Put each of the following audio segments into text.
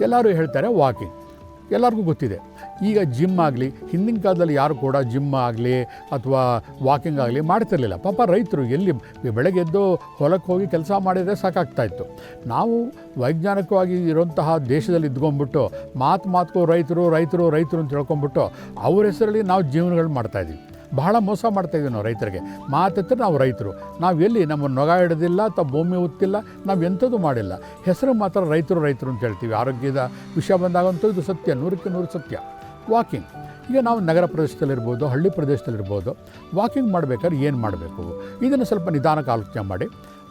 ಎಲ್ಲರೂ ಹೇಳ್ತಾರೆ ವಾಕಿಂಗ್. ಎಲ್ಲರಿಗೂ ಗೊತ್ತಿದೆ. ಈಗ ಜಿಮ್ ಆಗಲಿ, ಹಿಂದಿನ ಕಾಲದಲ್ಲಿ ಯಾರು ಕೂಡ ಜಿಮ್ ಆಗಲಿ ಅಥವಾ ವಾಕಿಂಗ್ ಆಗಲಿ ಮಾಡ್ತಿರಲಿಲ್ಲ. ಪಾಪ ರೈತರು ಎಲ್ಲಿ ಬೆಳಗ್ಗೆ ಎದ್ದು ಹೊಲಕ್ಕೆ ಹೋಗಿ ಕೆಲಸ ಮಾಡಿದರೆ ಸಾಕಾಗ್ತಾಯಿತ್ತು. ನಾವು ವೈಜ್ಞಾನಿಕವಾಗಿ ಇರುವಂತಹ ದೇಶದಲ್ಲಿ ಇದ್ಕೊಂಡ್ಬಿಟ್ಟು ಮಾತು ಮಾತುಕೋ ರೈತರು ರೈತರು ರೈತರು ಅಂತ ಹೇಳ್ಕೊಂಬಿಟ್ಟು ಅವ್ರ ಹೆಸರಲ್ಲಿ ನಾವು ಜೀವನಗಳು ಮಾಡ್ತಾಯಿದ್ದೀವಿ ಬಹಳ ಮೋಸ ಮಾಡ್ತಾಯಿದ್ದೀವಿ ನಾವು ರೈತರಿಗೆ. ಮಾತೆತ್ತರೆ ನಾವು ರೈತರು. ನಾವು ಎಲ್ಲಿ ನಮ್ಮ ನೊಗ ಹಿಡೋದಿಲ್ಲ ಅಥವಾ ಭೂಮಿ ಉತ್ತಿಲ್ಲ, ನಾವು ಎಂಥದ್ದು ಮಾಡಿಲ್ಲ. ಹೆಸರು ಮಾತ್ರ ರೈತರು ರೈತರು ಅಂತ ಹೇಳ್ತೀವಿ. ಆರೋಗ್ಯದ ವಿಷಯ ಬಂದಾಗಂತೂ ಇದು ಸತ್ಯ, ನೂರಕ್ಕೆ ನೂರು ಸತ್ಯ. ವಾಕಿಂಗ್. ಈಗ ನಾವು ನಗರ ಪ್ರದೇಶದಲ್ಲಿರ್ಬೋದು, ಹಳ್ಳಿ ಪ್ರದೇಶದಲ್ಲಿರ್ಬೋದು. ವಾಕಿಂಗ್ ಮಾಡಬೇಕಾದ್ರೆ ಏನು ಮಾಡಬೇಕು? ಇದನ್ನು ಸ್ವಲ್ಪ ನಿಧಾನಕ್ಕೆ ಆಲೋಚನೆ ಮಾಡಿ.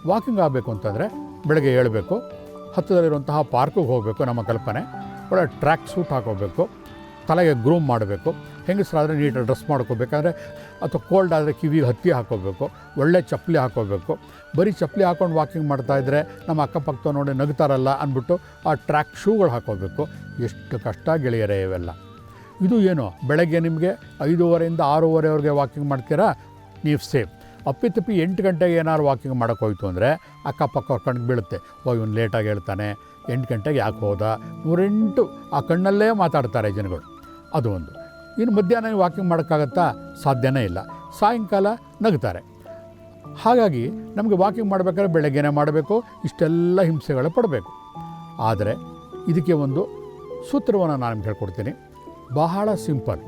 ವಾಕಿಂಗ್ ಆಗಬೇಕು ಅಂತಂದರೆ ಬೆಳಗ್ಗೆ ಏಳಬೇಕು. ಹತ್ತಿರದಲ್ಲಿರುವಂತಹ ಪಾರ್ಕಿಗೆ ಹೋಗಬೇಕು ನಮ್ಮ ಕಲ್ಪನೆ. ಒಳ್ಳೆ ಟ್ರ್ಯಾಕ್ ಸೂಟ್ ಹಾಕೋಬೇಕು. ತಲೆಗೆ ಗ್ರೂಮ್ ಮಾಡಬೇಕು. ಹೆಂಗಸರಾದರೆ ನೀಟಾಗಿ ಡ್ರೆಸ್ ಮಾಡ್ಕೋಬೇಕಾದ್ರೆ ಅಥವಾ ಕೋಲ್ಡ್ ಆದರೆ ಕಿವಿಗೆ ಹತ್ತಿ ಹಾಕೋಬೇಕು, ಒಳ್ಳೆ ಚಪ್ಪಲಿ ಹಾಕೋಬೇಕು. ಬರೀ ಚಪ್ಪಲಿ ಹಾಕೊಂಡು ವಾಕಿಂಗ್ ಮಾಡ್ತಾಯಿದ್ರೆ ನಮ್ಮ ಅಕ್ಕಪಕ್ಕ ನೋಡಿ ನಗ್ತಾರಲ್ಲ ಅಂದ್ಬಿಟ್ಟು ಆ ಟ್ರ್ಯಾಕ್ ಶೂಗಳು ಹಾಕೋಬೇಕು. ಎಷ್ಟು ಕಷ್ಟ ಗೆಳೆಯರೇ ಇವೆಲ್ಲ. ಇದು ಏನು? ಬೆಳಗ್ಗೆ ನಿಮಗೆ ಐದೂವರೆಯಿಂದ ಆರೂವರೆವರೆಗೆ ವಾಕಿಂಗ್ ಮಾಡ್ತೀರಾ? ನೀವು ಸೇಫ್ ಅಪ್ಪಿತಪ್ಪಿ ಎಂಟು ಗಂಟೆಗೆ ಏನಾದ್ರು ವಾಕಿಂಗ್ ಮಾಡೋಕ್ಕೆ ಹೋಯ್ತು ಅಂದರೆ ಅಕ್ಕಪಕ್ಕ ಅವ್ರ ಬೀಳುತ್ತೆ. ಓ ಇವನು ಲೇಟಾಗಿ ಹೇಳ್ತಾನೆ. ಎಂಟು ಗಂಟೆಗೆ ಯಾಕೆ ಹೋದ? ನೂರೆಂಟು ಆ ಕಣ್ಣಲ್ಲೇ ಮಾತಾಡ್ತಾರೆ ಜನಗಳು. ಅದು ಒಂದು. ಇನ್ನು ಮಧ್ಯಾಹ್ನ ವಾಕಿಂಗ್ ಮಾಡೋಕ್ಕಾಗತ್ತಾ? ಸಾಧ್ಯನೇ ಇಲ್ಲ. ಸಾಯಂಕಾಲ ನಗ್ತಾರೆ. ಹಾಗಾಗಿ ನಮಗೆ ವಾಕಿಂಗ್ ಮಾಡಬೇಕಾದ್ರೆ ಬೆಳಗ್ಗೆನೇ ಮಾಡಬೇಕು, ಇಷ್ಟೆಲ್ಲ ಹಿಂಸೆಗಳು ಪಡಬೇಕು. ಆದರೆ ಇದಕ್ಕೆ ಒಂದು ಸೂತ್ರವನ್ನು ನಾನು ನಿಮ್ಗೆ ಹೇಳ್ಕೊಡ್ತೀನಿ. ಬಹಳ ಸಿಂಪಲ್.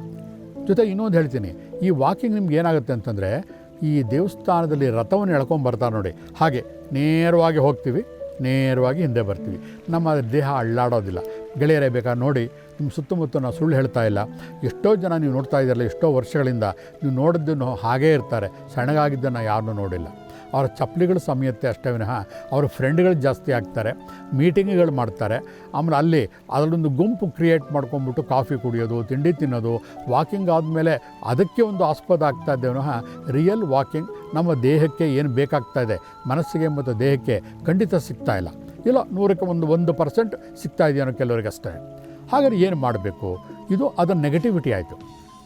ಜೊತೆ ಇನ್ನೊಂದು ಹೇಳ್ತೀನಿ. ಈ ವಾಕಿಂಗ್ ನಿಮ್ಗೆ ಏನಾಗುತ್ತೆ ಅಂತಂದರೆ, ಈ ದೇವಸ್ಥಾನದಲ್ಲಿ ರಥವನ್ನು ಎಳ್ಕೊಂಡು ಬರ್ತಾರೆ ನೋಡಿ. ಹಾಗೆ ನೇರವಾಗಿ ಹೋಗ್ತೀವಿ, ನೇರವಾಗಿ ಹಿಂದೆ ಬರ್ತೀವಿ. ನಮ್ಮ ದೇಹ ಅಳ್ಳಾಡೋದಿಲ್ಲ. ಗೆಳೆಯರೇ ಬೇಕಾದ್ರೆ ನೋಡಿ ನಿಮ್ಮ ಸುತ್ತಮುತ್ತ ನಾನು ಸುಳ್ಳು ಹೇಳ್ತಾ ಇಲ್ಲ. ಎಷ್ಟೋ ಜನ ನೀವು ನೋಡ್ತಾ ಇದ್ದಾರಲ್ಲ, ಎಷ್ಟೋ ವರ್ಷಗಳಿಂದ ನೀವು ನೋಡಿದ್ದನ್ನು ಹಾಗೇ ಇರ್ತಾರೆ. ಸಣ್ಣಗಾಗಿದ್ದನ್ನು ಯಾರನ್ನೂ ನೋಡಿಲ್ಲ. ಅವರ ಚಪ್ಪಲಿಗಳು ಸಮಯತ್ತೆ ಅಷ್ಟೇ ವಿನಃ ಅವ್ರ ಫ್ರೆಂಡ್ಗಳು ಜಾಸ್ತಿ ಆಗ್ತಾರೆ. ಮೀಟಿಂಗ್ಗಳು ಮಾಡ್ತಾರೆ. ಆಮೇಲೆ ಅಲ್ಲಿ ಅದರಲ್ಲೊಂದು ಗುಂಪು ಕ್ರಿಯೇಟ್ ಮಾಡ್ಕೊಂಬಿಟ್ಟು ಕಾಫಿ ಕುಡಿಯೋದು, ತಿಂಡಿ ತಿನ್ನೋದು ವಾಕಿಂಗ್ ಆದಮೇಲೆ ಅದಕ್ಕೆ ಒಂದು ಆಸ್ಪದ ಆಗ್ತಾ ಇದ್ದೇವೆ ವಿನಃ ರಿಯಲ್ ವಾಕಿಂಗ್ ನಮ್ಮ ದೇಹಕ್ಕೆ ಏನು ಬೇಕಾಗ್ತಾ ಇದೆ? ಮನಸ್ಸಿಗೆ ಮತ್ತು ದೇಹಕ್ಕೆ ಖಂಡಿತ ಸಿಗ್ತಾ ಇಲ್ಲ. ಇಲ್ಲ ನೂರಕ್ಕೆ ಒಂದು ಒಂದು ಪರ್ಸೆಂಟ್ ಸಿಗ್ತಾ ಇದೆಯೋ ಕೆಲವರಿಗೆ ಅಷ್ಟೇ. ಹಾಗಾದ್ರೆ ಏನು ಮಾಡಬೇಕು? ಇದು ಅದರ ನೆಗೆಟಿವಿಟಿ ಆಯಿತು.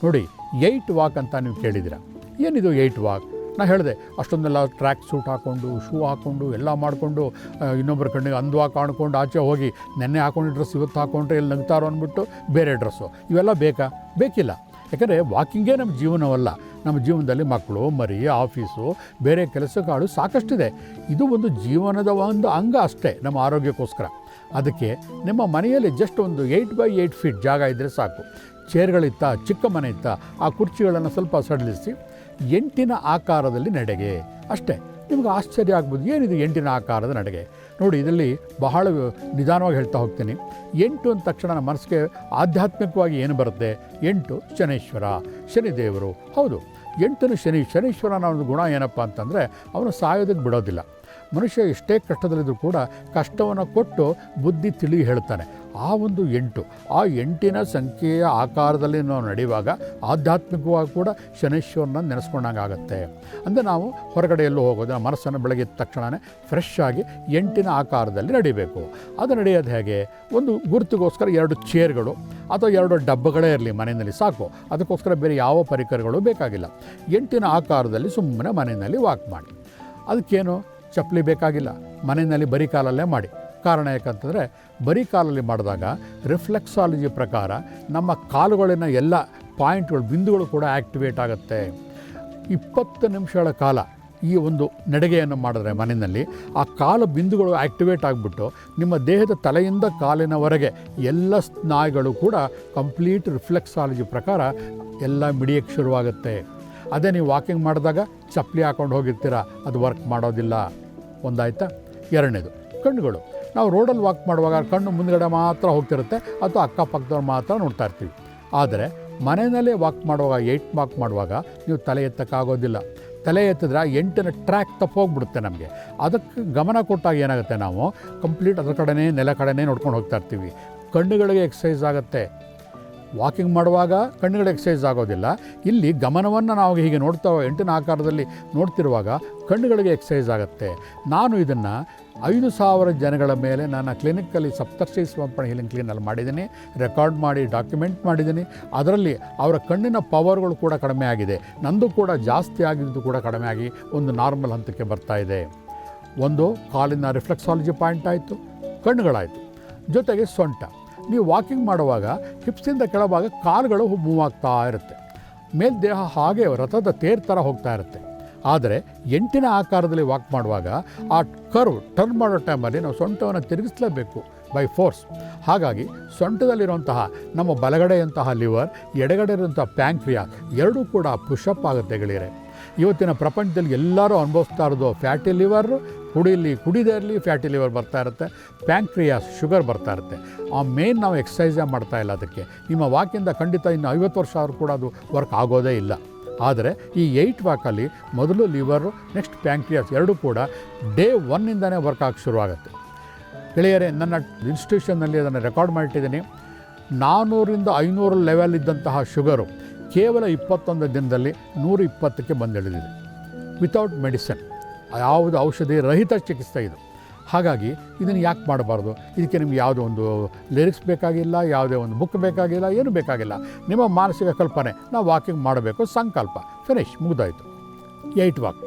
ನೋಡಿ ಏಯ್ಟ್ ವಾಕ್ ಅಂತ ನೀವು ಕೇಳಿದಿರ ಏನಿದು ಏಯ್ಟ್ ವಾಕ್ ನಾನು ಹೇಳಿದೆ, ಅಷ್ಟೊಂದೆಲ್ಲ ಟ್ರ್ಯಾಕ್ ಸೂಟ್ ಹಾಕ್ಕೊಂಡು ಶೂ ಹಾಕ್ಕೊಂಡು ಎಲ್ಲ ಮಾಡಿಕೊಂಡು ಇನ್ನೊಬ್ಬರ ಕಣ್ಣಿಗೆ ಅಂದವಾಗಿ ಕಾಣ್ಕೊಂಡು, ಆಚೆ ಹೋಗಿ ನೆನ್ನೆ ಹಾಕೊಂಡು ಡ್ರೆಸ್ ಇವತ್ತು ಹಾಕ್ಕೊಂಡ್ರೆ ಇಲ್ಲಿ ನಗ್ತಾರೋ ಅಂದ್ಬಿಟ್ಟು ಬೇರೆ ಡ್ರೆಸ್ಸು ಇವೆಲ್ಲ ಬೇಕಾ? ಬೇಕಿಲ್ಲ. ಯಾಕಂದರೆ ವಾಕಿಂಗೇ ನಮ್ಮ ಜೀವನವಲ್ಲ. ನಮ್ಮ ಜೀವನದಲ್ಲಿ ಮಕ್ಕಳು, ಮರಿ ಆಫೀಸು ಬೇರೆ ಕೆಲಸಗಳು ಸಾಕಷ್ಟಿದೆ. ಇದು ಒಂದು ಜೀವನದ ಒಂದು ಅಂಗ ಅಷ್ಟೇ, ನಮ್ಮ ಆರೋಗ್ಯಕ್ಕೋಸ್ಕರ. ಅದಕ್ಕೆ ನಿಮ್ಮ ಮನೆಯಲ್ಲಿ ಜಸ್ಟ್ ಒಂದು ಏಯ್ಟ್ ಬೈ ಏಯ್ಟ್ ಫೀಟ್ ಜಾಗ ಇದ್ದರೆ ಸಾಕು. ಚೇರ್ಗಳಿತ್ತ ಚಿಕ್ಕ ಮನೆ ಇತ್ತ, ಆ ಕುರ್ಚಿಗಳನ್ನು ಸ್ವಲ್ಪ ಸಡಿಲಿಸಿ ಎಂಟಿನ ಆಕಾರದಲ್ಲಿ ನಡೆಗೆ. ಅಷ್ಟೇ, ನಿಮ್ಗೆ ಆಶ್ಚರ್ಯ ಆಗ್ಬೋದು, ಏನಿದು ಎಂಟಿನ ಆಕಾರದ ನಡೆಗೆ? ನೋಡಿ, ಇದರಲ್ಲಿ ಬಹಳ ನಿಧಾನವಾಗಿ ಹೇಳ್ತಾ ಹೋಗ್ತೀನಿ. ಎಂಟು ಅಂದ ತಕ್ಷಣ ನಮ್ಮ ಮನಸ್ಸಿಗೆ ಆಧ್ಯಾತ್ಮಿಕವಾಗಿ ಏನು ಬರುತ್ತೆ? ಎಂಟು ಶನೇಶ್ವರ, ಶನಿದೇವರು. ಹೌದು ಎಂಟನು ಶನಿ, ಶನೀಶ್ವರನ ಒಂದು ಗುಣ ಏನಪ್ಪ ಅಂತಂದರೆ, ಅವನು ಸಾಯೋದಕ್ಕೆ ಬಿಡೋದಿಲ್ಲ. ಮನುಷ್ಯ ಎಷ್ಟೇ ಕಷ್ಟದಲ್ಲಿದ್ದರೂ ಕೂಡ ಕಷ್ಟವನ್ನು ಕೊಟ್ಟು ಬುದ್ಧಿ ತಿಳಿ ಹೇಳ್ತಾನೆ. ಆ ಒಂದು ಎಂಟು, ಆ ಎಂಟಿನ ಸಂಖ್ಯೆಯ ಆಕಾರದಲ್ಲಿ ನಾವು ನಡೆಯುವಾಗ ಆಧ್ಯಾತ್ಮಿಕವಾಗಿ ಕೂಡ ಶನೇಶ್ವರನ ನೆನೆಸ್ಕೊಂಡಂಗೆ ಆಗುತ್ತೆ ಅಂದರೆ ನಾವು ಹೊರಗಡೆ ಎಲ್ಲೂ ಹೋಗೋದು ನಮ್ಮ ಮನಸ್ಸನ್ನು ಬೆಳಗ್ಗೆ ತಕ್ಷಣವೇ ಫ್ರೆಶ್ ಆಗಿ ಎಂಟಿನ ಆಕಾರದಲ್ಲಿ ನಡಿಬೇಕು. ಅದು ನಡೆಯೋದು ಹೇಗೆ? ಒಂದು ಗುರುತಿಗೋಸ್ಕರ ಎರಡು ಚೇರ್ಗಳು ಅಥವಾ ಎರಡು ಡಬ್ಬಗಳೇ ಇರಲಿ ಮನೆಯಲ್ಲಿ ಸಾಕು. ಅದಕ್ಕೋಸ್ಕರ ಬೇರೆ ಯಾವ ಪರಿಕರಗಳು ಬೇಕಾಗಿಲ್ಲ. ಎಂಟಿನ ಆಕಾರದಲ್ಲಿ ಸುಮ್ಮನೆ ಮನೆಯಲ್ಲಿ ವಾಕ್ ಮಾಡಿ. ಅದಕ್ಕೇನು? ಚಪ್ಪಲಿ ಬೇಕಾಗಿಲ್ಲ. ಮನೆಯಲ್ಲಿ ಬರೀ ಕಾಲಲ್ಲೇ ಮಾಡಿ. ಕಾರಣ ಯಾಕಂತಂದರೆ, ಬರೀ ಕಾಲಲ್ಲಿ ಮಾಡಿದಾಗ ರಿಫ್ಲೆಕ್ಸಾಲಜಿ ಪ್ರಕಾರ ನಮ್ಮ ಕಾಲುಗಳಿನ ಎಲ್ಲ ಪಾಯಿಂಟ್ಗಳು, ಬಿಂದುಗಳು ಕೂಡ ಆ್ಯಕ್ಟಿವೇಟ್ ಆಗುತ್ತೆ. ಇಪ್ಪತ್ತು ನಿಮಿಷಗಳ ಕಾಲ ಈ ಒಂದು ನಡಿಗೆಯನ್ನು ಮಾಡಿದ್ರೆ ಮನೆಯಲ್ಲಿ, ಆ ಕಾಲ ಬಿಂದುಗಳು ಆ್ಯಕ್ಟಿವೇಟ್ ಆಗಿಬಿಟ್ಟು ನಿಮ್ಮ ದೇಹದ ತಲೆಯಿಂದ ಕಾಲಿನವರೆಗೆ ಎಲ್ಲ ಸ್ನಾಯುಗಳು ಕೂಡ ಕಂಪ್ಲೀಟ್ ರಿಫ್ಲೆಕ್ಸಾಲಜಿ ಪ್ರಕಾರ ಎಲ್ಲ ಮಿಡಿಯಕ್ಕೆ ಶುರುವಾಗುತ್ತೆ. ಅದೇ ನೀವು ವಾಕಿಂಗ್ ಮಾಡಿದಾಗ ಚಪ್ಪಲಿ ಹಾಕೊಂಡು ಹೋಗಿರ್ತೀರ, ಅದು ವರ್ಕ್ ಮಾಡೋದಿಲ್ಲ. ಒಂದಾಯ್ತಾ? ಎರಡನೇದು, ಕಣ್ಣುಗಳು. ನಾವು ರೋಡಲ್ಲಿ ವಾಕ್ ಮಾಡುವಾಗ ಕಣ್ಣು ಮುಂದ್ಗಡೆ ಮಾತ್ರ ಹೋಗ್ತಿರುತ್ತೆ, ಅಥವಾ ಅಕ್ಕಪಕ್ಕದವ್ರು ಮಾತ್ರ ನೋಡ್ತಾ ಇರ್ತೀವಿ. ಆದರೆ, ಮನೆಯಲ್ಲೇ ವಾಕ್ ಮಾಡುವಾಗ ಏಟ್ ವಾಕ್ ಮಾಡುವಾಗ ನೀವು ತಲೆ ಎತ್ತಕ್ಕಾಗೋದಿಲ್ಲ ತಲೆ ಎತ್ತಿದ್ರೆ ಎಂಟಿನ ಟ್ರ್ಯಾಕ್ ತಪ್ಪೋಗ್ಬಿಡುತ್ತೆ ನಮಗೆ. ಅದಕ್ಕೆ ಗಮನ ಕೊಟ್ಟಾಗ ಏನಾಗುತ್ತೆ ನಾವು? ಕಂಪ್ಲೀಟ್ ಅದ್ರ ಕಡೆನೇ, ನೆಲ ಕಡೆನೇ ನೋಡ್ಕೊಂಡು ಹೋಗ್ತಾ ಇರ್ತೀವಿ. ಕಣ್ಣುಗಳಿಗೆ ಎಕ್ಸಸೈಸ್ ಆಗುತ್ತೆ. ವಾಕಿಂಗ್ ಮಾಡುವಾಗ ಕಣ್ಣುಗಳು ಎಕ್ಸಸೈಸ್ ಆಗೋದಿಲ್ಲ. ಇಲ್ಲಿ ಗಮನವನ್ನು ನಾವು ಹೀಗೆ ನೋಡ್ತಾ ಎಂಟಿನ ಆಕಾರದಲ್ಲಿ ನೋಡ್ತಿರುವಾಗ ಕಣ್ಣುಗಳಿಗೆ ಎಕ್ಸಸೈಸ್ ಆಗುತ್ತೆ. ನಾನು ಇದನ್ನು ಐದು ಸಾವಿರ ಜನಗಳ ಮೇಲೆ ನನ್ನ ಕ್ಲಿನಿಕ್ಕಲ್ಲಿ ಸಪ್ತರ್ಷಿ ಸಮರ್ಪಣೆ ಹೀಲಿಂಗ್ ಕ್ಲೀನಲ್ಲಿ ಮಾಡಿದ್ದೀನಿ. ರೆಕಾರ್ಡ್ ಮಾಡಿ, ಡಾಕ್ಯುಮೆಂಟ್ ಮಾಡಿದ್ದೀನಿ. ಅದರಲ್ಲಿ ಅವರ ಕಣ್ಣಿನ ಪವರ್ಗಳು ಕೂಡ ಕಡಿಮೆ ಆಗಿದೆ. ನಂದು ಕೂಡ ಜಾಸ್ತಿ ಆಗಿದ್ದು ಕೂಡ ಕಡಿಮೆ ಆಗಿ ಒಂದು ನಾರ್ಮಲ್ ಹಂತಕ್ಕೆ ಬರ್ತಾ ಇದೆ. ಒಂದು ಕಾಲಿನ ರಿಫ್ಲೆಕ್ಸಾಲಜಿ ಪಾಯಿಂಟ್ ಆಯಿತು. ಕಣ್ಣುಗಳಾಯಿತು. ಜೊತೆಗೆ ಸೊಂಟ. ನೀವು ವಾಕಿಂಗ್ ಮಾಡುವಾಗ ಹಿಪ್ಸಿಂದ ಕೆಳಭಾಗ ಕಾಲುಗಳು ಮೂವ್ ಆಗ್ತಾ ಇರುತ್ತೆ. ಮೇಲ್ ದೇಹ ಹಾಗೆ ರಥದ ತೇರ್ ಥರ ಹೋಗ್ತಾ ಇರುತ್ತೆ. ಆದರೆ ಎಂಟಿನ ಆಕಾರದಲ್ಲಿ ವಾಕ್ ಮಾಡುವಾಗ ಆ ಕರ್ವ್ ಟರ್ನ್ ಮಾಡೋ ಟೈಮಲ್ಲಿ ನಾವು ಸೊಂಟವನ್ನು ತಿರುಗಿಸಲೇಬೇಕು ಬೈ ಫೋರ್ಸ್ ಹಾಗಾಗಿ ಸೊಂಟದಲ್ಲಿರುವಂತಹ ನಮ್ಮ ಬಲಗಡೆಯಂತಹ ಲಿವರ್ ಎಡಗಡೆ ಇರುವಂತಹ ಪ್ಯಾಂಕ್ರಿಯಾ ಎರಡೂ ಕೂಡ ಪುಷಪ್ ಆಗುತ್ತೆ ಗೆಳೆಯರೆ. ಇವತ್ತಿನ ಪ್ರಪಂಚದಲ್ಲಿ ಎಲ್ಲರೂ ಅನುಭವಿಸ್ತಾ ಇರೋದು ಫ್ಯಾಟಿ ಲಿವರು ಕುಡಿಲಿ ಕುಡಿದೇ ಇರಲಿ ಫ್ಯಾಟಿ ಲಿವರ್ ಬರ್ತಾ ಇರುತ್ತೆ ಪ್ಯಾಂಕ್ರಿಯಾಸ್ ಶುಗರ್ ಬರ್ತಾ ಇರುತ್ತೆ. ಆ ಮೇನ್ ನಾವು ಎಕ್ಸಸೈಸೇ ಮಾಡ್ತಾ ಇಲ್ಲ ಅದಕ್ಕೆ. ನಿಮ್ಮ ವಾಕಿಂದ ಖಂಡಿತ ಇನ್ನು ಐವತ್ತು ವರ್ಷ ಆದರೂ ಕೂಡ ಅದು ವರ್ಕ್ ಆಗೋದೇ ಇಲ್ಲ. ಆದರೆ ಈ ಏಯ್ಟ್ ವಾಕಲ್ಲಿ ಮೊದಲು ಲಿವರು ನೆಕ್ಸ್ಟ್ ಪ್ಯಾಂಕ್ರಿಯಾಸ್ ಎರಡೂ ಕೂಡ ಡೇ ಒನ್ನಿಂದನೇ ವರ್ಕ್ ಆಗಕ್ಕೆ ಶುರುವಾಗುತ್ತೆ ಗೆಳೆಯರೆ, ನನ್ನ ಇನ್ಸ್ಟಿಟ್ಯೂಷನ್ನಲ್ಲಿ ಅದನ್ನು ರೆಕಾರ್ಡ್ ಮಾಡಿಟ್ಟಿದ್ದೀನಿ. ನಾನ್ನೂರಿಂದ ಐನೂರು ಲೆವೆಲ್ ಇದ್ದಂತಹ ಶುಗರು ಕೇವಲ ಇಪ್ಪತ್ತೊಂದು ದಿನದಲ್ಲಿ ನೂರ ಇಪ್ಪತ್ತಕ್ಕೆ ಬಂದಿಳಿದಿದೆ. ವಿತೌಟ್ ಮೆಡಿಸಿನ್ ಯಾವುದು ಔಷಧಿ ರಹಿತ ಚಿಕಿತ್ಸೆ ಇದು. ಹಾಗಾಗಿ ಇದನ್ನು ಯಾಕೆ ಮಾಡಬಾರ್ದು? ಇದಕ್ಕೆ ನಿಮ್ಗೆ ಯಾವುದೋ ಒಂದು ಲಿರಿಕ್ಸ್ ಬೇಕಾಗಿಲ್ಲ, ಯಾವುದೇ ಒಂದು ಬುಕ್ ಬೇಕಾಗಿಲ್ಲ, ಏನು ಬೇಕಾಗಿಲ್ಲ. ನಿಮ್ಮ ಮಾನಸಿಕ ಕಲ್ಪನೆ, ನಾವು ವಾಕಿಂಗ್ ಮಾಡಬೇಕು, ಸಂಕಲ್ಪ. ಫಿನಿಶ್ ಮುಗಿದಾಯಿತು. ಏಯ್ಟ್ ವಾಕ್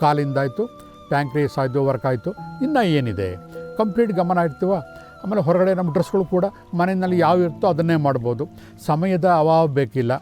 ಕಾಲಿಂದಾಯಿತು ಪ್ಯಾಂಕ್ರೀಸ್ ಆಯಿತು ವರ್ಕ್ ಆಯಿತು. ಇನ್ನೂ ಏನಿದೆ? ಕಂಪ್ಲೀಟ್ ಗಮನ ಇಡ್ತೀವ? ಆಮೇಲೆ ಹೊರಗಡೆ ನಮ್ಮ ಡ್ರೆಸ್ಗಳು ಕೂಡ ಮನೆಯಲ್ಲಿ ಯಾವ ಇರುತ್ತೋ ಅದನ್ನೇ ಮಾಡ್ಬೋದು. ಸಮಯದ ಅಭಾವ ಬೇಕಿಲ್ಲ.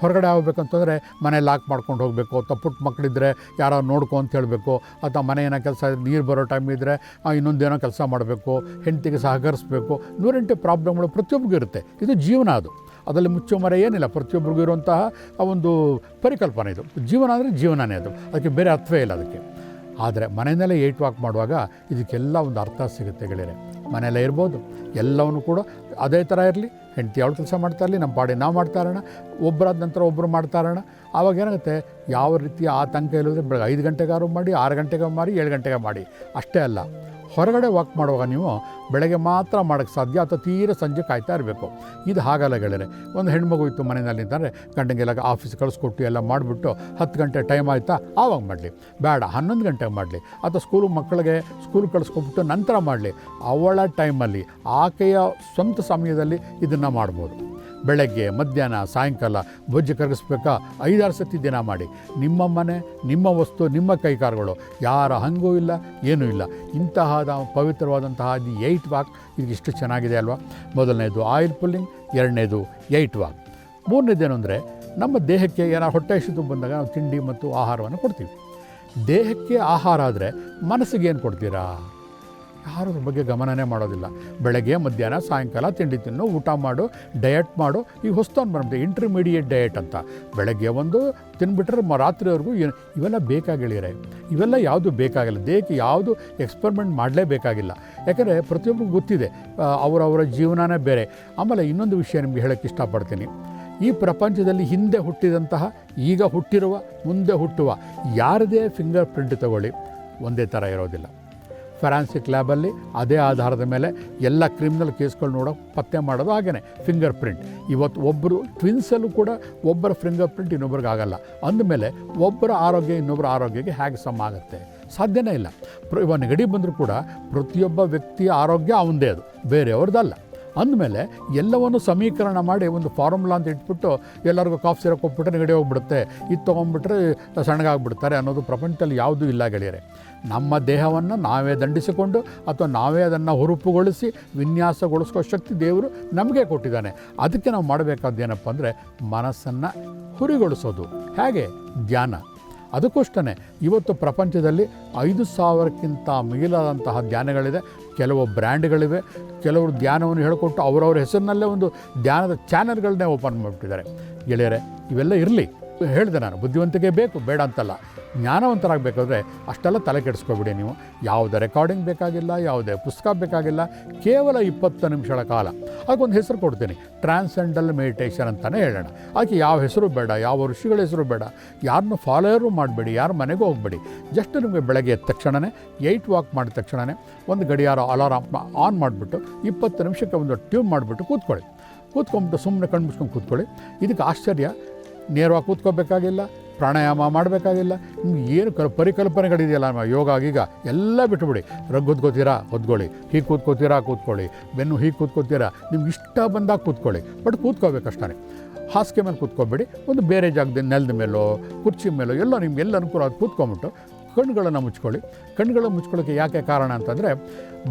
ಹೊರಗಡೆ ಆಗಬೇಕಂತಂದರೆ ಮನೆ ಲಾಕ್ ಮಾಡ್ಕೊಂಡು ಹೋಗಬೇಕು. ಅಥವಾ ಪುಟ್ಟ ಮಕ್ಕಳಿದ್ದರೆ ಯಾರೋ ನೋಡ್ಕೊ ಅಂತ ಹೇಳಬೇಕು. ಅಥವಾ ಮನೆ ಏನೋ ಕೆಲಸ ನೀರು ಬರೋ ಟೈಮ್ ಇದ್ದರೆ ಇನ್ನೊಂದೇನೋ ಕೆಲಸ ಮಾಡಬೇಕು. ಹೆಂಡತಿಗೆ ಸಹಕರಿಸಬೇಕು. ನೂರೆಂಟು ಪ್ರಾಬ್ಲಮ್ಗಳು ಪ್ರತಿಯೊಬ್ಬರಿಗೂ ಇರುತ್ತೆ. ಇದು ಜೀವನ ಅದು. ಅದರಲ್ಲಿ ಮುಚ್ಚು ಮರ ಏನಿಲ್ಲ. ಪ್ರತಿಯೊಬ್ಬರಿಗೂ ಇರುವಂತಹ ಆ ಒಂದು ಪರಿಕಲ್ಪನೆ ಇದು. ಜೀವನ ಅಂದರೆ ಜೀವನನೇ ಅದು. ಅದಕ್ಕೆ ಬೇರೆ ಅರ್ಥವೇ ಇಲ್ಲ ಅದಕ್ಕೆ. ಆದರೆ ಮನೆಯಲ್ಲೇ ಏಟ್ ವಾಕ್ ಮಾಡುವಾಗ ಇದಕ್ಕೆಲ್ಲ ಒಂದು ಅರ್ಥ ಸಿಗುತ್ತೆ ಗೆಳೆಯರೆ. ಮನೆಯಲ್ಲೇ ಇರ್ಬೋದು. ಎಲ್ಲವನ್ನು ಕೂಡ ಅದೇ ಥರ ಇರಲಿ. ಹೆಂಡತಿ ಅವಳು ಕೆಲಸ ಮಾಡ್ತಾ ಇರಲಿ, ನಮ್ಮ ಪಾಡಿ ನಾವು ಮಾಡ್ತಾ ಇರೋಣ. ಒಬ್ಬರಾದ ನಂತರ ಒಬ್ಬರು ಮಾಡ್ತಾ ಇರೋಣ. ಆವಾಗ ಏನಾಗುತ್ತೆ ಯಾವ ರೀತಿ ಆತಂಕ ಇಲ್ಲದ್ರೆ ಬೆಳಗ್ಗೆ ಐದು ಗಂಟೆಗಾರು ಮಾಡಿ, ಆರು ಗಂಟೆಗೆ ಮಾಡಿ, ಏಳು ಗಂಟೆಗೆ ಮಾಡಿ. ಅಷ್ಟೇ ಅಲ್ಲ, ಹೊರಗಡೆ ವಾಕ್ ಮಾಡುವಾಗ ನೀವು ಬೆಳಗ್ಗೆ ಮಾತ್ರ ಮಾಡೋಕ್ಕೆ ಸಾಧ್ಯ ಅಥವಾ ತೀರ ಸಂಜೆ ಕಾಯ್ತಾ ಇರಬೇಕು. ಇದು ಹಾಗಲ್ಲ ಗೆಳೆಯರೆ, ಒಂದು ಹೆಣ್ಮಗು ಇತ್ತು ಮನೆಯಲ್ಲಿ ಅಂತಂದರೆ ಗಂಡಂಗೆಲ್ಲ ಆಫೀಸ್ ಕಳಿಸ್ಕೊಟ್ಟು ಎಲ್ಲ ಮಾಡಿಬಿಟ್ಟು ಹತ್ತು ಗಂಟೆ ಟೈಮ್ ಆಯಿತಾ? ಆವಾಗ ಮಾಡಲಿ. ಬೇಡ, ಹನ್ನೊಂದು ಗಂಟೆಗೆ ಮಾಡಲಿ. ಅಥವಾ ಸ್ಕೂಲು ಮಕ್ಕಳಿಗೆ ಸ್ಕೂಲ್ ಕಳಿಸ್ಕೊಬಿಟ್ಟು ನಂತರ ಮಾಡಲಿ. ಅವಳ ಟೈಮಲ್ಲಿ ಆಕೆಯ ಸ್ವಂತ ಸಮಯದಲ್ಲಿ ಇದನ್ನು ಮಾಡ್ಬೋದು. ಬೆಳಗ್ಗೆ, ಮಧ್ಯಾಹ್ನ, ಸಾಯಂಕಾಲ ಬೊಜ್ಜು ಕರಗಿಸ್ಬೇಕಾ? ಐದಾರು ಸತಿ ದಿನ ಮಾಡಿ. ನಿಮ್ಮ ಮನೆ, ನಿಮ್ಮ ವಸ್ತು, ನಿಮ್ಮ ಕೈಕಾರುಗಳು. ಯಾರ ಹಂಗೂ ಇಲ್ಲ, ಏನೂ ಇಲ್ಲ. ಇಂತಹ ಪವಿತ್ರವಾದಂತಹ ದಿ ಏಯ್ಟ್ ವಾಕ್ ಇದು ಇಷ್ಟು ಚೆನ್ನಾಗಿದೆ ಅಲ್ವಾ? ಮೊದಲನೇದು ಆಯಿಲ್ ಪುಲ್ಲಿಂಗ್, ಎರಡನೇದು ಏಯ್ಟ್ ವಾಕ್. ಮೂರನೇದೇನು ಅಂದರೆ, ನಮ್ಮ ದೇಹಕ್ಕೆ ಏನಾರು ಹೊಟ್ಟೆ ಹಸಿದು ಬಂದಾಗ ನಾವು ತಿಂಡಿ ಮತ್ತು ಆಹಾರವನ್ನು ಕೊಡ್ತೀವಿ. ದೇಹಕ್ಕೆ ಆಹಾರ ಆದರೆ ಮನಸ್ಸಿಗೆ ಏನು ಕೊಡ್ತೀರಾ? ಯಾರು ಅದ್ರ ಬಗ್ಗೆ ಗಮನನೇ ಮಾಡೋದಿಲ್ಲ. ಬೆಳಗ್ಗೆ, ಮಧ್ಯಾಹ್ನ, ಸಾಯಂಕಾಲ ತಿಂಡಿ ತಿನ್ನು, ಊಟ ಮಾಡು ಡಯಟ್ ಮಾಡು ಈಗ ಹೊಸ್ತೊಂದು ಬಂದ್ಬಿಟ್ಟು ಇಂಟರ್ಮೀಡಿಯೇಟ್ ಡಯಟ್ ಅಂತ. ಬೆಳಗ್ಗೆ ಒಂದು ತಿನ್ಬಿಟ್ರೆ ರಾತ್ರಿವರೆಗೂ ಇವೆಲ್ಲ ಬೇಕಾಗಿಳಿಯರೆ. ಇವೆಲ್ಲ ಯಾವುದು ಬೇಕಾಗಿಲ್ಲ. ದೇಹಕ್ಕೆ ಯಾವುದು ಎಕ್ಸ್ಪರಿಮೆಂಟ್ ಮಾಡಲೇಬೇಕಾಗಿಲ್ಲ. ಯಾಕಂದರೆ ಪ್ರತಿಯೊಬ್ಬರಿಗೂ ಗೊತ್ತಿದೆ. ಅವರವರ ಜೀವನನೇ ಬೇರೆ. ಆಮೇಲೆ ಇನ್ನೊಂದು ವಿಷಯ ನಿಮಗೆ ಹೇಳೋಕ್ಕೆ ಇಷ್ಟಪಡ್ತೀನಿ. ಈ ಪ್ರಪಂಚದಲ್ಲಿ ಹಿಂದೆ ಹುಟ್ಟಿದಂತಹ, ಈಗ ಹುಟ್ಟಿರುವ, ಮುಂದೆ ಹುಟ್ಟುವ, ಯಾರದೇ ಫಿಂಗರ್ ಪ್ರಿಂಟ್ ತಗೊಳ್ಳಿ. ಒಂದೇ ಥರ ಇರೋದಿಲ್ಲ. ಫೆರಾನ್ಸಿಕ್ ಲ್ಯಾಬಲ್ಲಿ ಅದೇ ಆಧಾರದ ಮೇಲೆ ಎಲ್ಲ ಕ್ರಿಮಿನಲ್ ಕೇಸ್ಗಳು ನೋಡೋ ಪತ್ತೆ ಮಾಡೋದು ಹಾಗೆಯೇ ಫಿಂಗರ್ ಪ್ರಿಂಟ್ ಇವತ್ತು ಒಬ್ಬರು ಟ್ವಿನ್ಸಲ್ಲೂ ಕೂಡ ಒಬ್ಬರ ಫಿಂಗರ್ ಪ್ರಿಂಟ್ ಇನ್ನೊಬ್ರಿಗೆ ಆಗಲ್ಲ. ಅಂದಮೇಲೆ ಒಬ್ಬರ ಆರೋಗ್ಯ ಇನ್ನೊಬ್ಬರ ಆರೋಗ್ಯಕ್ಕೆ ಹೇಗೆ ಸಮ ಆಗುತ್ತೆ? ಸಾಧ್ಯನೇ ಇಲ್ಲ. ಪ್ರ ಗಡಿ ಬಂದರೂ ಕೂಡ ಪ್ರತಿಯೊಬ್ಬ ವ್ಯಕ್ತಿಯ ಆರೋಗ್ಯ ಅವನದೇ ಅದು ಬೇರೆಯವ್ರದ್ದಲ್ಲ ಅಂದಮೇಲೆ ಎಲ್ಲವನ್ನು ಸಮೀಕರಣ ಮಾಡಿ ಒಂದು ಫಾರ್ಮುಲಾ ಅಂತ ಇಟ್ಬಿಟ್ಟು ಎಲ್ಲರಿಗೂ ಕಾಫ್ ಸಿರಪ್ ಕೊಟ್ಬಿಟ್ರೆ ನೆಗಡಿ ಹೋಗ್ಬಿಡುತ್ತೆ. ಇದು ತೊಗೊಂಡ್ಬಿಟ್ರೆ ಸಣ್ಣಗಾಗ್ಬಿಡ್ತಾರೆ ಅನ್ನೋದು ಪ್ರಪಂಚದಲ್ಲಿ ಯಾವುದೂ ಇಲ್ಲ ಗೆಳೆಯರೆ. ನಮ್ಮ ದೇಹವನ್ನು ನಾವೇ ದಂಡಿಸಿಕೊಂಡು ಅಥವಾ ನಾವೇ ಅದನ್ನು ಹುರುಪುಗೊಳಿಸಿ ವಿನ್ಯಾಸಗೊಳಿಸ್ಕೋ ಶಕ್ತಿ ದೇವರು ನಮಗೆ ಕೊಟ್ಟಿದ್ದಾನೆ. ಅದಕ್ಕೆ ನಾವು ಮಾಡಬೇಕಾದ್ದೇನಪ್ಪ ಅಂದರೆ ಮನಸ್ಸನ್ನು ಹುರಿಗೊಳಿಸೋದು. ಹೇಗೆ? ಧ್ಯಾನ. ಅದಕ್ಕೋಸ್ಕರನೇ ಇವತ್ತು ಪ್ರಪಂಚದಲ್ಲಿ ಐದು ಸಾವಿರಕ್ಕಿಂತ ಮಿಗಿಲಾದಂತಹ ಧ್ಯಾನಗಳಿದೆ. ಕೆಲವು ಬ್ರ್ಯಾಂಡ್ಗಳಿವೆ, ಕೆಲವರು ಧ್ಯಾನವನ್ನು ಹೇಳಿಕೊಟ್ಟು ಅವರವ್ರ ಹೆಸರಿನಲ್ಲೇ ಒಂದು ಧ್ಯಾನದ ಚಾನಲ್ಗಳನ್ನೇ ಓಪನ್ ಮಾಡಿಬಿಟ್ಟಿದ್ದಾರೆ. ಗೆಳೆಯರೆ, ಇವೆಲ್ಲ ಇರಲಿ. ಹೇಳಿದೆ ನಾನು, ಬುದ್ಧಿವಂತಿಕೆ ಬೇಕು, ಬೇಡ ಅಂತಲ್ಲ. ಜ್ಞಾನವಂತರಾಗಬೇಕಾದ್ರೆ ಅಷ್ಟೆಲ್ಲ ತಲೆ ಕೆಡಿಸ್ಕೊಬಿಡಿ ನೀವು. ಯಾವುದೇ ರೆಕಾರ್ಡಿಂಗ್ ಬೇಕಾಗಿಲ್ಲ, ಯಾವುದೇ ಪುಸ್ತಕ ಬೇಕಾಗಿಲ್ಲ, ಕೇವಲ ಇಪ್ಪತ್ತು ನಿಮಿಷಗಳ ಕಾಲ. ಅದಕ್ಕೊಂದು ಹೆಸರು ಕೊಡ್ತೀನಿ ಟ್ರಾನ್ಸೆಂಡಲ್ ಮೆಡಿಟೇಷನ್ ಅಂತಲೇ ಹೇಳೋಣ. ಅದಕ್ಕೆ ಯಾವ ಹೆಸರು ಬೇಡ, ಯಾವ ಋಷಿಗಳ ಹೆಸರು ಬೇಡ, ಯಾರನ್ನು ಫಾಲೋಯರು ಮಾಡಬೇಡಿ, ಯಾರ ಮನೆಗೂ ಹೋಗಬೇಡಿ. ಜಸ್ಟ್ ನಿಮಗೆ ಬೆಳಗ್ಗೆ ಎದ್ದ ತಕ್ಷಣವೇ ಏಯ್ಟ್ ವಾಕ್ ಮಾಡಿದ ತಕ್ಷಣವೇ ಒಂದು ಗಡಿಯಾರ ಅಲಾರಾಮ್ ಆನ್ ಮಾಡಿಬಿಟ್ಟು, ಇಪ್ಪತ್ತು ನಿಮಿಷಕ್ಕೆ ಒಂದು ಟ್ಯೂನ್ ಮಾಡಿಬಿಟ್ಟು ಕೂತ್ಕೊಳ್ಳಿ. ಕೂತ್ಕೊಂಡ್ಬಿಟ್ಟು ಸುಮ್ಮನೆ ಕಣ್ಣು ಮುಚ್ಕೊಂಡು ಕೂತ್ಕೊಳ್ಳಿ. ಇದಕ್ಕೆ ಆಶ್ಚರ್ಯ ನೇರವಾಗಿ ಕೂತ್ಕೋಬೇಕಾಗಿಲ್ಲ, ಪ್ರಾಣಾಯಾಮ ಮಾಡಬೇಕಾಗಿಲ್ಲ. ನಿಮ್ಗೆ ಏನು ಕ ಪರಿಕಲ್ಪನೆಗಳಿದೆಯಲ್ಲ ನಮ್ಮ ಯೋಗ ಆಗೀಗ ಎಲ್ಲ ಬಿಟ್ಬಿಡಿ. ರಗ್ ಹೊದ್ಕೋತೀರಾ ಹೊದ್ಕೊಳ್ಳಿ. ಹೀಗೆ ಕೂತ್ಕೋತೀರಾ, ಕೂತ್ಕೊಳ್ಳಿ. ಬೆನ್ನು ಹೀಗೆ ಕೂತ್ಕೋತೀರಾ, ನಿಮ್ಗೆ ಇಷ್ಟ ಬಂದಾಗ ಕೂತ್ಕೊಳ್ಳಿ. ಬಟ್ ಕೂತ್ಕೋಬೇಕಷ್ಟೇ ಹಾಸಿಗೆ ಮೇಲೆ ಕೂತ್ಕೊಬೇಡಿ. ಒಂದು ಬೇರೆ ಜಾಗದ ನೆಲದ ಮೇಲೋ, ಕುರ್ಚಿ ಮೇಲೋ, ಎಲ್ಲೋ ನಿಮ್ಗೆ ಎಲ್ಲ ಅನುಕೂಲ ಅದು ಕೂತ್ಕೊಂಬಿಟ್ಟು ಕಣ್ಣುಗಳನ್ನು ಮುಚ್ಕೊಳ್ಳಿ. ಕಣ್ಣುಗಳನ್ನು ಮುಚ್ಕೊಳ್ಳೋಕ್ಕೆ ಯಾಕೆ ಕಾರಣ ಅಂತಂದರೆ,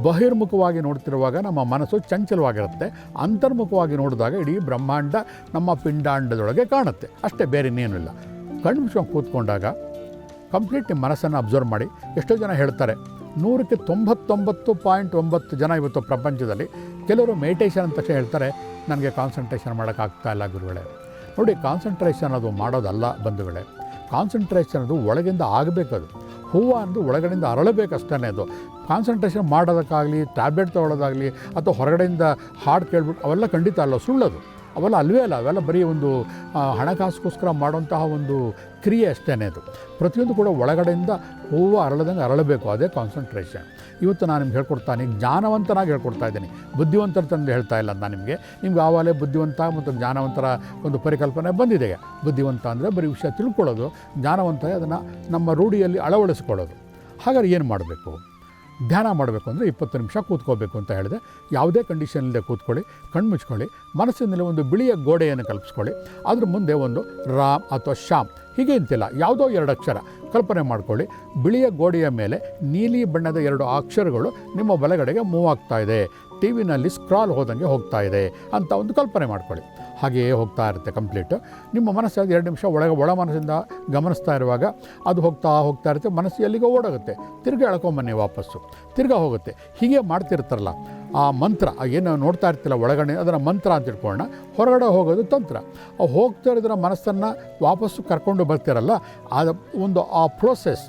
ಬಹಿರ್ಮುಖವಾಗಿ ನೋಡ್ತಿರುವಾಗ ನಮ್ಮ ಮನಸ್ಸು ಚಂಚಲವಾಗಿರುತ್ತೆ. ಅಂತರ್ಮುಖವಾಗಿ ನೋಡಿದಾಗ ಇಡೀ ಬ್ರಹ್ಮಾಂಡ ನಮ್ಮ ಪಿಂಡಾಂಡದೊಳಗೆ ಕಾಣುತ್ತೆ. ಅಷ್ಟೇ ಬೇರೆ ಇನ್ನೇನಿಲ್ಲ ಕಣ್ಣು ಮುಚ್ಕೊಂಡು ಕೂತ್ಕೊಂಡಾಗ ಕಂಪ್ಲೀಟ್ ನಿಮ್ಮ ಮನಸ್ಸನ್ನು ಅಬ್ಸರ್ವ್ ಮಾಡಿ. ಎಷ್ಟೋ ಜನ ಹೇಳ್ತಾರೆ, ನೂರಕ್ಕೆ ತೊಂಬತ್ತೊಂಬತ್ತು ಪಾಯಿಂಟ್ ಒಂಬತ್ತು ಜನ ಇವತ್ತು ಪ್ರಪಂಚದಲ್ಲಿ. ಕೆಲವರು ಮೆಡಿಟೇಷನ್ ಅಂತ ತಕ್ಷಣ ಹೇಳ್ತಾರೆ, ನನಗೆ ಕಾನ್ಸಂಟ್ರೇಷನ್ ಮಾಡೋಕ್ಕಾಗ್ತಾ ಇಲ್ಲ ಗುರುಗಳೇ. ನೋಡಿ ಕಾನ್ಸಂಟ್ರೇಷನ್ ಅದು ಮಾಡೋದಲ್ಲ ಬಂಧುಗಳೇ. ಕಾನ್ಸಂಟ್ರೇಷನ್ ಅದು ಒಳಗಿಂದ ಆಗಬೇಕದು. ಹೂವು ಅಂದು ಒಳಗಡೆಯಿಂದ ಅರಳಬೇಕಷ್ಟೇ ಅದು. ಕಾನ್ಸಂಟ್ರೇಷನ್ ಮಾಡೋದಕ್ಕಾಗಲಿ ಟ್ಯಾಬ್ಲೆಟ್ ತೊಗೊಳ್ಳೋದಾಗಲಿ ಅಥವಾ ಹೊರಗಡೆಯಿಂದ ಹಾಡು ಕೇಳ್ಬಿಟ್ಟು, ಅವೆಲ್ಲ ಖಂಡಿತ ಅಲ್ಲ, ಸುಳ್ಳದು. ಅವೆಲ್ಲ ಅಲ್ವೇ ಅಲ್ಲ, ಅವೆಲ್ಲ ಬರೀ ಒಂದು ಹಣಕಾಸುಗೋಸ್ಕರ ಮಾಡುವಂತಹ ಒಂದು ಕ್ರಿಯೆ ಅಷ್ಟೇ ಅದು. ಪ್ರತಿಯೊಂದು ಕೂಡ ಒಳಗಡೆಯಿಂದ ಹೂವು ಅರಳದಂಗೆ ಅರಳಬೇಕು, ಅದೇ ಕಾನ್ಸಂಟ್ರೇಷನ್ ಇವತ್ತು ನಾನು ನಿಮ್ಗೆ ಹೇಳ್ಕೊಡ್ತಾನೆ, ಜ್ಞಾನವಂತನಾಗಿ ಹೇಳ್ಕೊಡ್ತಾ ಇದ್ದೀನಿ. ಬುದ್ಧಿವಂತರ ತಂದು ಹೇಳ್ತಾ ಇಲ್ಲ ನಾನು ನಿಮಗೆ. ನಿಮ್ಗೆ ಆವಾಗಲೇ ಬುದ್ಧಿವಂತ ಮತ್ತು ಜ್ಞಾನವಂತರ ಒಂದು ಪರಿಕಲ್ಪನೆ ಬಂದಿದೆ. ಬುದ್ಧಿವಂತ ಅಂದರೆ ಬರೀ ವಿಷಯ ತಿಳ್ಕೊಳ್ಳೋದು ಜ್ಞಾನವಂತ ಅದನ್ನು ನಮ್ಮ ರೂಢಿಯಲ್ಲಿ ಅಳವಡಿಸ್ಕೊಳ್ಳೋದು. ಹಾಗಾದ್ರೆ ಏನು ಮಾಡಬೇಕು? ಧ್ಯಾನ ಮಾಡಬೇಕು ಅಂದರೆ ಇಪ್ಪತ್ತು ನಿಮಿಷ ಕೂತ್ಕೋಬೇಕು ಅಂತ ಹೇಳಿದೆ. ಯಾವುದೇ ಕಂಡೀಷನ್ ಇಲ್ಲದೆ ಕೂತ್ಕೊಳ್ಳಿ, ಕಣ್ಣು ಮುಚ್ಕೊಳ್ಳಿ, ಮನಸ್ಸಿನಲ್ಲಿ ಒಂದು ಬಿಳಿಯ ಗೋಡೆಯನ್ನು ಕಲ್ಪಿಸ್ಕೊಳ್ಳಿ. ಅದ್ರ ಮುಂದೆ ಒಂದು ರಾಮ್ ಅಥವಾ ಶ್ಯಾಮ್, ಹೀಗೆ ಅಂತಿಲ್ಲ. ಯಾವುದೋ ಎರಡು ಅಕ್ಷರ ಕಲ್ಪನೆ ಮಾಡ್ಕೊಳ್ಳಿ. ಬಿಳಿಯ ಗೋಡೆಯ ಮೇಲೆ ನೀಲಿ ಬಣ್ಣದ ಎರಡು ಅಕ್ಷರಗಳು ನಿಮ್ಮ ಬಲಗಡೆಗೆ ಮೂವ್ ಆಗ್ತಾ ಇದೆ. ಟಿ ವಿನಲ್ಲಿ ಸ್ಕ್ರಾಲ್ ಹೋದಂಗೆ ಹೋಗ್ತಾ ಇದೆ ಅಂತ ಒಂದು ಕಲ್ಪನೆ ಮಾಡ್ಕೊಳ್ಳಿ. ಹಾಗೆಯೇ ಹೋಗ್ತಾ ಇರುತ್ತೆ ಕಂಪ್ಲೀಟ್. ನಿಮ್ಮ ಮನಸ್ಸು ಅದು ಎರಡು ನಿಮಿಷ ಒಳಗೆ ಒಳ ಮನಸ್ಸಿಂದ ಗಮನಿಸ್ತಾ ಇರುವಾಗ ಅದು ಹೋಗ್ತಾ ಹೋಗ್ತಾ ಇರುತ್ತೆ, ಮನಸ್ಸು ಎಲ್ಲಿಗೋ ಓಡೋಗುತ್ತೆ. ತಿರ್ಗಿ ಎಳ್ಕೊಂಬನ್ನಿ ವಾಪಸ್ಸು. ತಿರ್ಗಾ ಹೋಗುತ್ತೆ. ಹೀಗೆ ಮಾಡ್ತಿರ್ತಾರಲ್ಲ, ಆ ಮಂತ್ರ ಏನು ನೋಡ್ತಾ ಇರ್ತಿಲ್ಲ ಒಳಗಡೆ, ಅದರ ಮಂತ್ರ ಅಂತ ಇಟ್ಕೊಳ್ಳೋಣ. ಹೊರಗಡೆ ಹೋಗೋದು ತಂತ್ರ. ಹೋಗ್ತಾ ಇರೋದ್ರ ಮನಸ್ಸನ್ನು ವಾಪಸ್ಸು ಕರ್ಕೊಂಡು ಬರ್ತಿರಲ್ಲ ಆ ಒಂದು ಆ ಪ್ರೋಸೆಸ್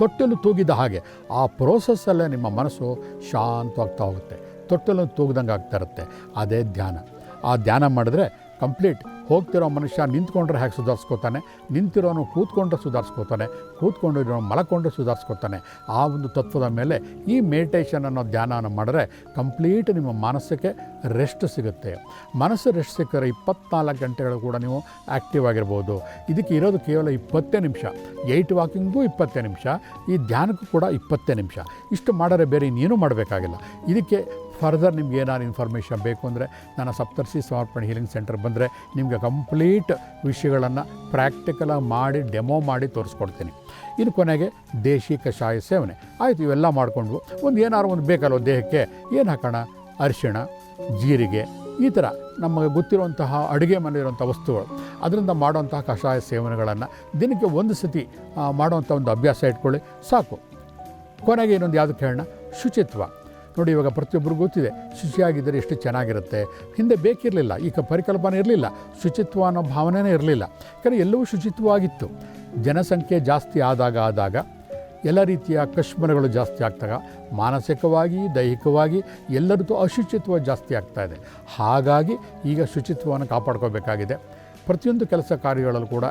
ತೊಟ್ಟಲು ತೂಗಿದ ಹಾಗೆ, ಆ ಪ್ರೋಸೆಸ್ಸಲ್ಲೇ ನಿಮ್ಮ ಮನಸ್ಸು ಶಾಂತವಾಗ್ತಾ ಹೋಗುತ್ತೆ. ತೊಟ್ಟಲು ತೂಗ್ದಂಗೆ ಆಗ್ತಾ ಇರುತ್ತೆ. ಅದೇ ಧ್ಯಾನ. ಆ ಧ್ಯಾನ ಮಾಡಿದ್ರೆ ಕಂಪ್ಲೀಟ್. ಹೋಗ್ತಿರೋ ಮನುಷ್ಯ ನಿಂತ್ಕೊಂಡ್ರೆ ಹೇಗೆ ಸುಧಾರಿಸ್ಕೋತಾನೆ? ನಿಂತಿರೋನು ಕೂತ್ಕೊಂಡ್ರೆ ಸುಧಾರಿಸ್ಕೋತಾನೆ. ಕೂತ್ಕೊಂಡಿರೋ ಮಲಕೊಂಡ್ರೆ ಸುಧಾರಿಸ್ಕೋತಾನೆ. ಆ ಒಂದು ತತ್ವದ ಮೇಲೆ ಈ ಮೆಡಿಟೇಷನ್ ಅನ್ನೋ ಧ್ಯಾನವನ್ನು ಮಾಡಿದ್ರೆ ಕಂಪ್ಲೀಟ್ ನಿಮ್ಮ ಮನಸ್ಸಿಗೆ ರೆಸ್ಟ್ ಸಿಗುತ್ತೆ. ಮನಸ್ಸು ರೆಸ್ಟ್ ಸಿಕ್ಕರೆ ಇಪ್ಪತ್ನಾಲ್ಕು ಗಂಟೆಗಳು ಕೂಡ ನೀವು ಆ್ಯಕ್ಟಿವ್ ಆಗಿರ್ಬೋದು. ಇದಕ್ಕೆ ಇರೋದು ಕೇವಲ ಇಪ್ಪತ್ತೇ ನಿಮಿಷ. ಏಯ್ಟ್ ವಾಕಿಂಗೂ ಇಪ್ಪತ್ತೇ ನಿಮಿಷ. ಈ ಧ್ಯಾನಕ್ಕೂ ಕೂಡ ಇಪ್ಪತ್ತೇ ನಿಮಿಷ. ಇಷ್ಟು ಮಾಡಿದ್ರೆ ಬೇರೆ ಇನ್ನೇನು ಮಾಡಬೇಕಾಗಿಲ್ಲ. ಇದಕ್ಕೆ ಫರ್ದರ್ ನಿಮ್ಗೆ ಏನಾರು ಇನ್ಫಾರ್ಮೇಷನ್ ಬೇಕು ಅಂದರೆ ನನ್ನ ಸಪ್ತರ್ಷಿ ಸಮರ್ಪಣೆ ಹೀಲಿಂಗ್ ಸೆಂಟರ್ ಬಂದರೆ ನಿಮಗೆ ಕಂಪ್ಲೀಟ್ ವಿಷಯಗಳನ್ನು ಪ್ರಾಕ್ಟಿಕಲಾಗಿ ಮಾಡಿ ಡೆಮೋ ಮಾಡಿ ತೋರಿಸ್ಕೊಡ್ತೀನಿ. ಇನ್ನು ಕೊನೆಗೆ ದೇಶಿ ಕಷಾಯ ಸೇವನೆ. ಆಯಿತು, ಇವೆಲ್ಲ ಮಾಡಿಕೊಂಡು ಒಂದು ಏನಾರು ಒಂದು ಬೇಕಲ್ಲ ದೇಹಕ್ಕೆ? ಏನು ಹಾಕೋಣ? ಅರಿಶಿಣ, ಜೀರಿಗೆ, ಈ ಥರ ನಮಗೆ ಗೊತ್ತಿರುವಂತಹ ಅಡುಗೆ ಮನೆಯಿರುವಂಥ ವಸ್ತುಗಳು. ಅದರಿಂದ ಮಾಡುವಂತಹ ಕಷಾಯ ಸೇವನೆಗಳನ್ನು ದಿನಕ್ಕೆ ಒಂದು ಸತಿ ಮಾಡುವಂಥ ಒಂದು ಅಭ್ಯಾಸ ಇಟ್ಕೊಳ್ಳಿ. ಸಾಕು. ಕೊನೆಗೆ ಇನ್ನೊಂದು ಯಾವುದಕ್ಕೆ ಹೇಳೋಣ ಶುಚಿತ್ವ. ನೋಡಿ, ಇವಾಗ ಪ್ರತಿಯೊಬ್ಬರು ಗೊತ್ತಿದೆ, ಶುಚಿಯಾಗಿದ್ದರೆ ಎಷ್ಟು ಚೆನ್ನಾಗಿರುತ್ತೆ. ಹಿಂದೆ ಬೇಕಿರಲಿಲ್ಲ, ಈಗ ಪರಿಕಲ್ಪನೆ ಇರಲಿಲ್ಲ, ಶುಚಿತ್ವ ಅನ್ನೋ ಭಾವನೆನೇ ಇರಲಿಲ್ಲ. ಯಾಕಂದರೆ ಎಲ್ಲವೂ ಶುಚಿತ್ವವಾಗಿತ್ತು. ಜನಸಂಖ್ಯೆ ಜಾಸ್ತಿ ಆದಾಗ ಆದಾಗ, ಎಲ್ಲ ರೀತಿಯ ಕಶ್ಮರಗಳು ಜಾಸ್ತಿ ಆಗ್ತಾಗ, ಮಾನಸಿಕವಾಗಿ, ದೈಹಿಕವಾಗಿ ಎಲ್ಲರದ್ದು ಅಶುಚಿತ್ವ ಜಾಸ್ತಿ ಆಗ್ತಾ ಇದೆ. ಹಾಗಾಗಿ ಈಗ ಶುಚಿತ್ವವನ್ನು ಕಾಪಾಡ್ಕೋಬೇಕಾಗಿದೆ. ಪ್ರತಿಯೊಂದು ಕೆಲಸ ಕಾರ್ಯಗಳಲ್ಲೂ ಕೂಡ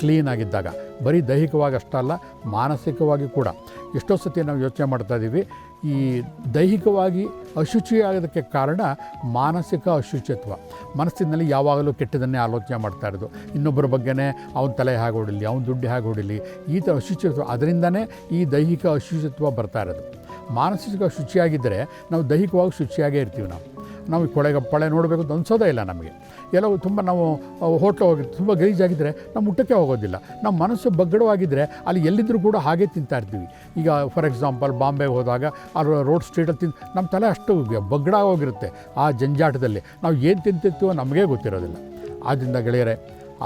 ಕ್ಲೀನ್ ಆಗಿದ್ದಾಗ, ಬರೀ ದೈಹಿಕವಾಗಿ ಅಷ್ಟಲ್ಲ ಮಾನಸಿಕವಾಗಿ ಕೂಡ. ಎಷ್ಟೋ ಸತಿ ನಾವು ಯೋಚನೆ ಮಾಡ್ತಾ ಇದ್ದೀವಿ, ಈ ದೈಹಿಕವಾಗಿ ಅಶುಚಿ ಆಗೋದಕ್ಕೆ ಕಾರಣ ಮಾನಸಿಕ ಅಶುಚಿತ್ವ. ಮನಸ್ಸಿನಲ್ಲಿ ಯಾವಾಗಲೂ ಕೆಟ್ಟದನ್ನೇ ಆಲೋಚನೆ ಮಾಡ್ತಾ ಇರೋದು. ಇನ್ನೊಬ್ಬರ ಬಗ್ಗೆನೇ ಅವನ ತಲೆ ಹಾಗೆ ಹೊಡಿಲಿ ಅವನ ದುಡ್ಡು ಹಾಗೆ ಹೊಡಿಲಿ ಈ ಥರ ಅಶುಚಿತ್ವ, ಅದರಿಂದನೇ ಈ ದೈಹಿಕ ಅಶುಚಿತ್ವ ಬರ್ತಾ ಇರೋದು. ಮಾನಸಿಕ ಶುಚಿಯಾಗಿದ್ದರೆ ನಾವು ದೈಹಿಕವಾಗಿ ಶುಚಿಯಾಗೇ ಇರ್ತೀವಿ ನಾವು. ನಾವು ಕೊಳೆಗೆ ಪಳೆ ನೋಡಬೇಕು ಅಂತ ಅನ್ಸೋದೇ ಇಲ್ಲ ನಮಗೆ. ಎಲ್ಲವೂ ತುಂಬ ನಾವು ಹೋಟ್ಲು ಹೋಗಿ ತುಂಬ ಗಲೀಜಾಗಿದ್ದರೆ ನಮ್ಮ ಊಟಕ್ಕೆ ಹೋಗೋದಿಲ್ಲ. ನಮ್ಮ ಮನಸ್ಸು ಬಗ್ಗಡವಾಗಿದ್ದರೆ ಅಲ್ಲಿ ಎಲ್ಲಿದ್ದರೂ ಕೂಡ ಹಾಗೆ ತಿಂತಾ ಇರ್ತೀವಿ. ಈಗ ಫಾರ್ ಎಕ್ಸಾಂಪಲ್ ಬಾಂಬೆಗೆ ಹೋದಾಗ ಅಲ್ಲಿ ರೋಡ್ ಸ್ಟ್ರೀಟಲ್ಲಿ ತಿಂದು, ನಮ್ಮ ತಲೆ ಅಷ್ಟು ಬಗ್ಗಡ ಹೋಗಿರುತ್ತೆ ಆ ಜಂಜಾಟದಲ್ಲಿ. ನಾವು ಏನು ತಿಂತಿರ್ತೀವೋ ನಮಗೇ ಗೊತ್ತಿರೋದಿಲ್ಲ. ಆದ್ದರಿಂದ ಗೆಳೆಯರೆ,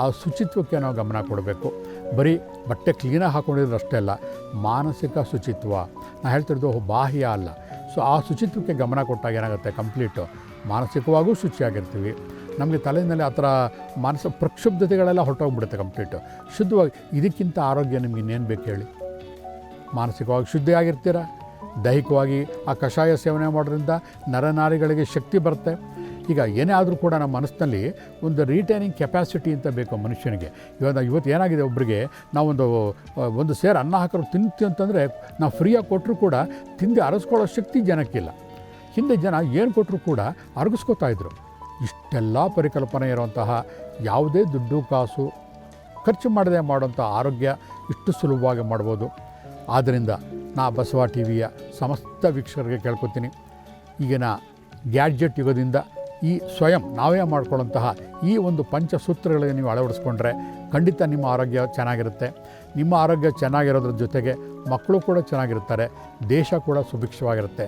ಆ ಶುಚಿತ್ವಕ್ಕೆ ನಾವು ಗಮನ ಕೊಡಬೇಕು. ಬರೀ ಬಟ್ಟೆ ಕ್ಲೀನಾಗಿ ಹಾಕೊಂಡಿದ್ರೆ ಅಷ್ಟೇ ಅಲ್ಲ, ಮಾನಸಿಕ ಶುಚಿತ್ವ. ನಾನು ಹೇಳ್ತಿರೋದು ಬಾಹ್ಯ ಅಲ್ಲ. ಸೊ ಆ ಶುಚಿತ್ವಕ್ಕೆ ಗಮನ ಕೊಟ್ಟಾಗ ಏನಾಗುತ್ತೆ ಕಂಪ್ಲೀಟು ಮಾನಸಿಕವಾಗೂ ಶುಚಿಯಾಗಿರ್ತೀವಿ. ನಮಗೆ ತಲೆಯಲ್ಲಿ ಆ ಥರ ಮಾನಸ ಪ್ರಕ್ಷುಬ್ಧತೆಗಳೆಲ್ಲ ಹೊರಟೋಗ್ಬಿಡುತ್ತೆ ಕಂಪ್ಲೀಟು ಶುದ್ಧವಾಗಿ, ಇದಕ್ಕಿಂತ ಆರೋಗ್ಯ ನಿಮ್ಗೆ ಇನ್ನೇನು ಬೇಕು ಹೇಳಿ? ಮಾನಸಿಕವಾಗಿ ಶುದ್ಧಿಯಾಗಿರ್ತೀರ? ದೈಹಿಕವಾಗಿ ಆ ಕಷಾಯ ಸೇವನೆ ಮಾಡೋದ್ರಿಂದ ನರನಾರಿಗಳಿಗೆ ಶಕ್ತಿ ಬರುತ್ತೆ. ಈಗ ಏನೇ ಆದರೂ ಕೂಡ ನಮ್ಮ ಮನಸ್ಸಿನಲ್ಲಿ ಒಂದು ರೀಟೈನಿಂಗ್ ಕೆಪಾಸಿಟಿ ಅಂತ ಬೇಕು ಮನುಷ್ಯನಿಗೆ. ಇವಾಗ ಇವತ್ತು ಏನಾಗಿದೆ ಒಬ್ಬರಿಗೆ ನಾವೊಂದು ಒಂದು ಸೇರು ಅನ್ನ ಹಾಕೋರು ತಿಂತೀವಿ ಅಂತಂದರೆ ನಾವು ಫ್ರೀಯಾಗಿ ಕೊಟ್ಟರು ಕೂಡ ತಿಂದು ಅರಸ್ಕೊಳ್ಳೋ ಶಕ್ತಿ ಜನಕ್ಕಿಲ್ಲ. ಹಿಂದೆ ಜನ ಏನು ಕೊಟ್ಟರು ಕೂಡ ಅರಗಿಸ್ಕೋತಾ ಇದ್ದರು ಇಷ್ಟೆಲ್ಲ ಪರಿಕಲ್ಪನೆ ಇರುವಂತಹ ಯಾವುದೇ ದುಡ್ಡು, ಕಾಸು ಖರ್ಚು ಮಾಡದೆ ಮಾಡುವಂಥ ಆರೋಗ್ಯ ಇಷ್ಟು ಸುಲಭವಾಗಿ ಮಾಡ್ಬೋದು. ಆದ್ದರಿಂದ ನಾ ಬಸವ ಟಿ ವಿಯ ಸಮಸ್ತ ವೀಕ್ಷಕರಿಗೆ ಕೇಳ್ಕೊತೀನಿ. ಈಗಿನ ಗ್ಯಾಡ್ಜೆಟ್ ಯುಗದಿಂದ ಈ ಸ್ವಯಂ ನಾವೇ ಮಾಡ್ಕೊಳ್ಳುವಂತಹ ಈ ಒಂದು ಪಂಚಸೂತ್ರಗಳಿಗೆ ನೀವು ಅಳವಡಿಸ್ಕೊಂಡ್ರೆ ಖಂಡಿತ ನಿಮ್ಮ ಆರೋಗ್ಯ ಚೆನ್ನಾಗಿರುತ್ತೆ. ನಿಮ್ಮ ಆರೋಗ್ಯ ಚೆನ್ನಾಗಿರೋದ್ರ ಜೊತೆಗೆ ಮಕ್ಕಳು ಕೂಡ ಚೆನ್ನಾಗಿರ್ತಾರೆ. ದೇಶ ಕೂಡ ಸುಭಿಕ್ಷವಾಗಿರುತ್ತೆ.